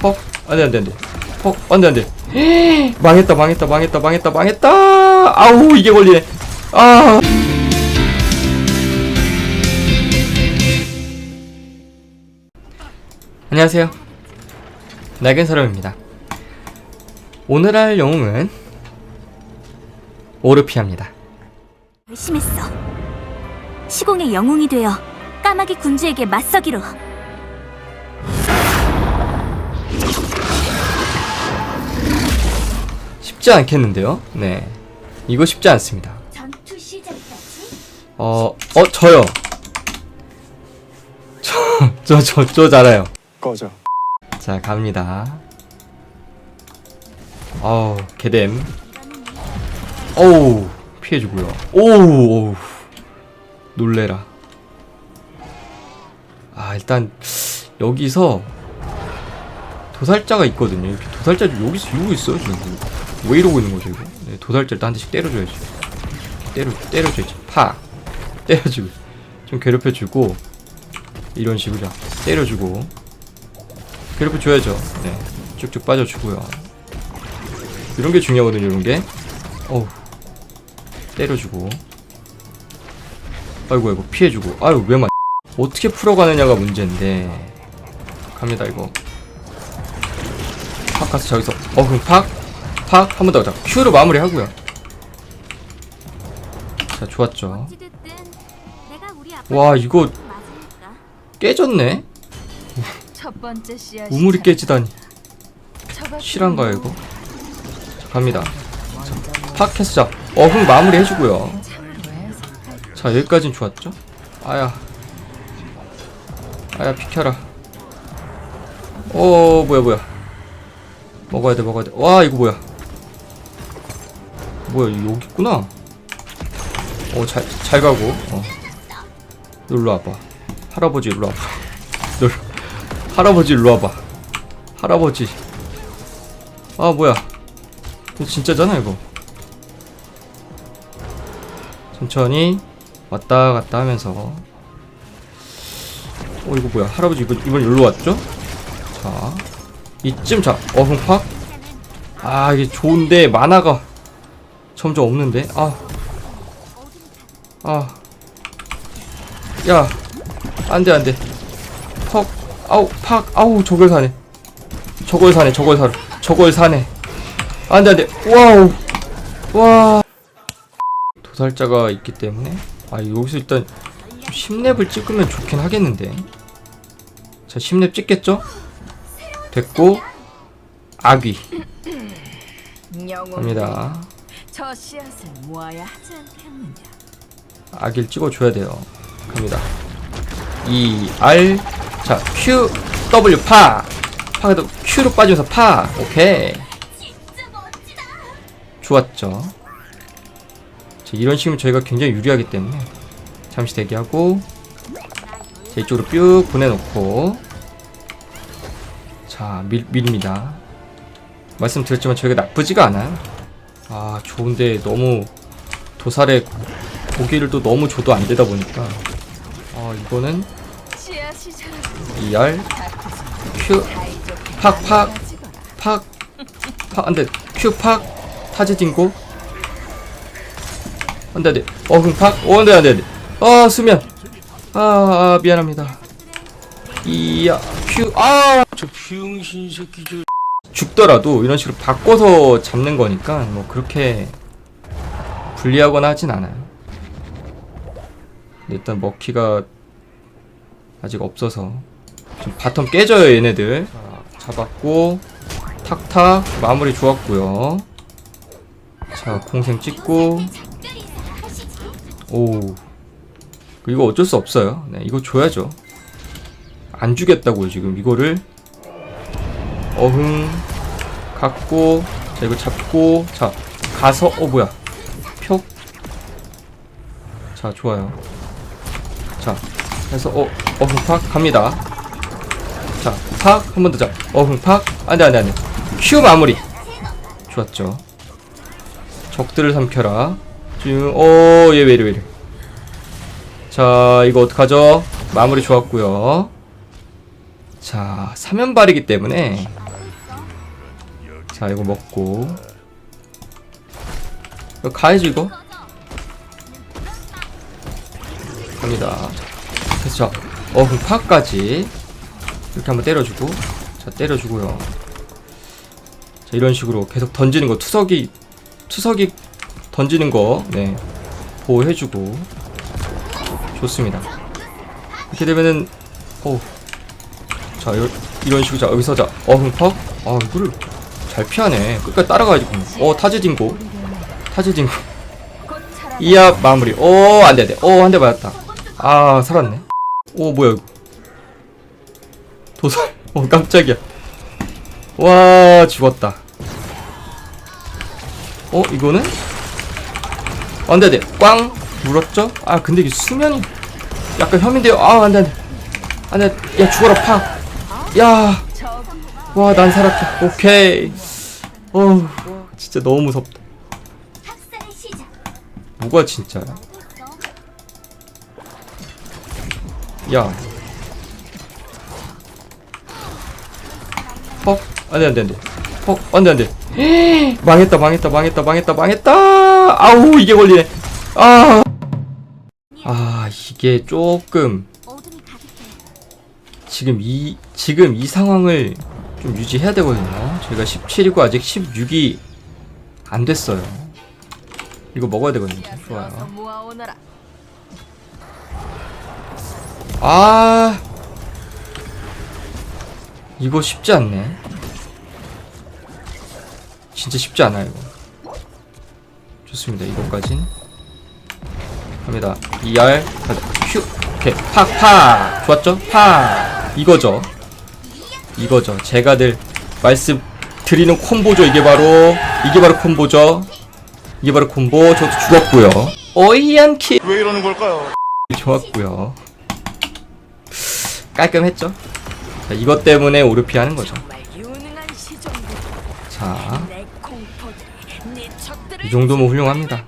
퍽 안돼 안돼 안돼. 퍽 안돼 안돼. 망했다 망했다 망했다 망했다 망했다. 아우 이게 걸리네. 아. 안녕하세요. 낡은 사람입니다. 오늘 할 영웅은 오르피아입니다. 열심했어. 시공의 영웅이 되어 까마귀 군주에게 맞서기로. 쉽지 않겠는데요 네 이거 쉽지 않습니다 어, 어, 저요. 저, 저, 저, 저 잘해요. 꺼져. 자, 갑니다. 어우, 개뎀. 어우, 피해주고요. 오우, 어우, 놀래라. 아, 일단, 여기서, 도살자가 있거든요. 이렇게 도살자, 여기서 이러고 있어요, 지금. 왜 이러고 있는 거죠, 이거? 네, 도살자를 한 대씩 때려줘야지. 때려, 때려줘야지. 파! 때려주고. 좀 괴롭혀주고, 이런 식으로 때려주고, 괴롭혀줘야죠. 네. 쭉쭉 빠져주고요. 이런 게 중요하거든요, 이런 게. 어우. 때려주고. 아이고, 아이고, 피해주고. 아유, 왜 맞. 어떻게 풀어가느냐가 문제인데. 갑니다, 이거. 팍 가서 저기서. 어, 그럼 팍. 팍. 한 번 더 가자. 큐로 마무리하고요. 자, 좋았죠. 와, 이거. 깨졌네? 우물이 깨지다니. 실한가요 이거? 자, 갑니다. 자, 팟캐스트 자 어흥 마무리 해주고요. 자 여기까진 좋았죠? 아야, 아야 비켜라. 오 뭐야 뭐야? 먹어야 돼 먹어야 돼. 와 이거 뭐야? 뭐야 여기 있구나. 어잘 잘 가고. 어. 놀러 와봐. 할아버지 일로 와봐. 놀 할아버지 일로 와봐. 할아버지. 아 뭐야 진짜잖아 이거 천천히 왔다 갔다 하면서 어 이거 뭐야 할아버지 이거 이번 여기로 왔죠? 자 이쯤 자 어흥팍 아 이게 좋은데 만화가 점점 없는데? 아 아. 야. 안 돼 안 돼. 퍽. 아우 팍. 아우 저걸 사네. 저걸 사네 저걸 사 저걸 사네. 안 돼 안 돼. 와우. 와. 도살자가 있기 때문에? 아 여기서 일단 좀 10렙을 찍으면 좋긴 하겠는데. 자 10렙 찍겠죠? 됐고 아귀. 갑니다 저 씨앗을 모아야 하지 않겠느냐? 아기를 찍어줘야 돼요. 갑니다. E R 자 Q W 파. 파도 Q로 빠지면서 파. 오케이. 좋았죠. 자, 이런 식이면 저희가 굉장히 유리하기 때문에 잠시 대기하고 자 이쪽으로 쭉 보내놓고 자 밀, 밀입니다. 말씀드렸지만 저희가 나쁘지가 않아요 아 좋은데 너무 도살에 고기를 또 너무 줘도 안 되다 보니까. 아 이거는 ER Q 팍팍 팍팍 안돼. Q 팍 타지 딩고. 안돼 안돼. 어흥 팍오 안돼 안돼 안돼. 아 수면. 아, 아 미안합니다. 이야 Q아! 저 병신 새끼 저. 죽더라도 이런 식으로 바꿔서 잡는 거니까 뭐 그렇게 불리하거나 하진 않아요. 일단 먹기가 아직 없어서 좀 바텀 깨져요 얘네들. 자, 잡았고 탁탁 마무리 좋았고요. 자 공생 찍고 오 이거 어쩔 수 없어요. 네 이거 줘야죠. 안 주겠다고요 지금 이거를 어흥 갖고 자 이거 잡고 자 가서 어 뭐야? 표 자 좋아요. 자 해서 어 어흥 팍 갑니다. 자팍! 한 번 더자. 어흥 팍! 안돼 안돼 안돼 큐 마무리. 좋았죠. 적들을 삼켜라. 지금 어얘 왜이래 왜이래. 자 이거 어떡하죠? 마무리 좋았고요. 자 사면발이기 때문에 자 이거 먹고. 이거 가야지 이거. 갑니다. 그래서 자 어그 파까지 이렇게 한번 때려주고. 자 때려주고요. 자 이런 식으로 계속 던지는 거 투석이 투석이 던지는 거네. 보호해주고. 좋습니다. 이렇게 되면은 어. 자 이런, 식으로 자 여기서 자 어흥 퍽? 아 이거를 잘 피하네. 끝까지 따라가야지. 어 타즈 딩고. 타즈 딩고. 곧 차라 이야 마무리. 오 안돼 안돼. 오 한 대 맞았다. 아 살았네. 오 뭐야 이거. 도살? 어 깜짝이야. 와 죽었다. 어 이거는? 어, 안돼 안돼. 꽝! 물었죠? 아 근데 이게 수면이 약간 혐인데요. 아 안돼 안돼. 안돼. 야 죽어라 팍야와 저난 살았다. 오케이 어 진짜 너무 무섭다. 뭐가 진짜야 야. 퍽. 안 돼, 안 돼, 안 돼. 퍽. 안 돼, 안 돼. 헤이, 망했다, 망했다, 망했다, 망했다, 망했다. 아우, 이게 걸리네. 아. 아, 이게 조금. 지금 이, 지금 이 상황을 좀 유지해야 되거든요. 저희가 17이고 아직 16이 안 됐어요. 이거 먹어야 되거든요. 좋아요. 아 이거 쉽지 않네. 진짜 쉽지 않아요 이거. 좋습니다 이거까진. 갑니다. 2R 가자. 휴 오케이. 팍팍! 좋았죠? 팍! 이거죠 이거죠 제가 늘 말씀 드리는 콤보죠 이게 바로 이게 바로 콤보죠 이게 바로 콤보 저도 죽었고요 어이한 킬왜 이러는 걸까요? 좋았고요. 깔끔했죠? 자, 이것 때문에 오르피 하는 거죠. 자, 이 정도면 훌륭합니다.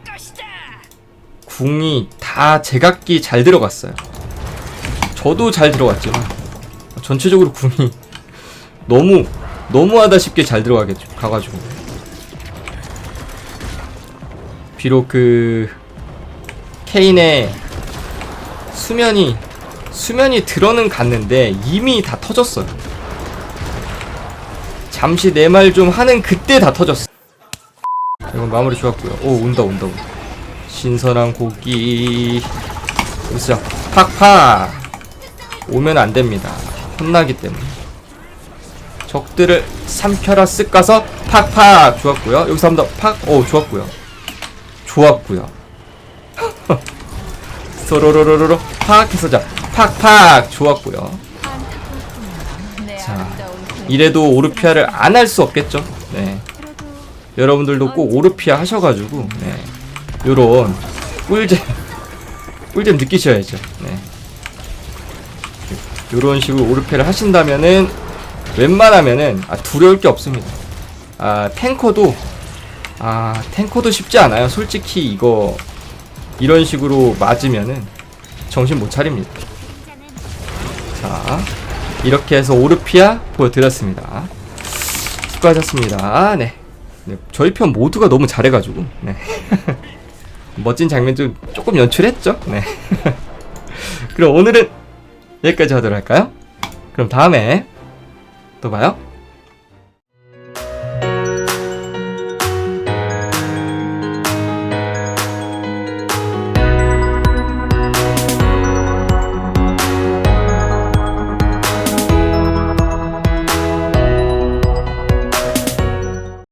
궁이 다 제각기 잘 들어갔어요. 저도 잘 들어갔지만 전체적으로 궁이 너무 너무하다 싶게 잘 들어가겠죠. 가가지고 비록 그 케인의 수면이 수면이 들어는 갔는데 이미 다 터졌어요. 잠시 내 말 좀 하는 그때 다 터졌어. 이건 마무리 좋았고요. 오 온다 온다 온다. 신선한 고기 여기서 팍팍 오면 안 됩니다. 혼나기 때문에 적들을 삼켜라 쓱 가서 팍팍 좋았고요. 여기서 한 번 더 팍. 오 좋았고요. 좋았고요. 소로로로로로 팍 해서 자 팍팍 좋았고요. 내 자, 이래도 오르피아를 안 할 수 없겠죠. 네. 여러분들도 꼭 오르피아 하셔가지고 네. 요런 꿀잼 꿀잼 느끼셔야죠. 네. 요런 식으로 오르피아를 하신다면은 웬만하면은 아, 두려울 게 없습니다. 아 탱커도 아 탱커도 쉽지 않아요. 솔직히 이거 이런 식으로 맞으면은 정신 못 차립니다. 자 이렇게 해서 오르피아 보여드렸습니다. 수고하셨습니다. 네. 네, 저희 편 모두가 너무 잘해가지고 네. 멋진 장면도 조금 연출했죠. 네. 그럼 오늘은 여기까지 하도록 할까요? 그럼 다음에 또 봐요.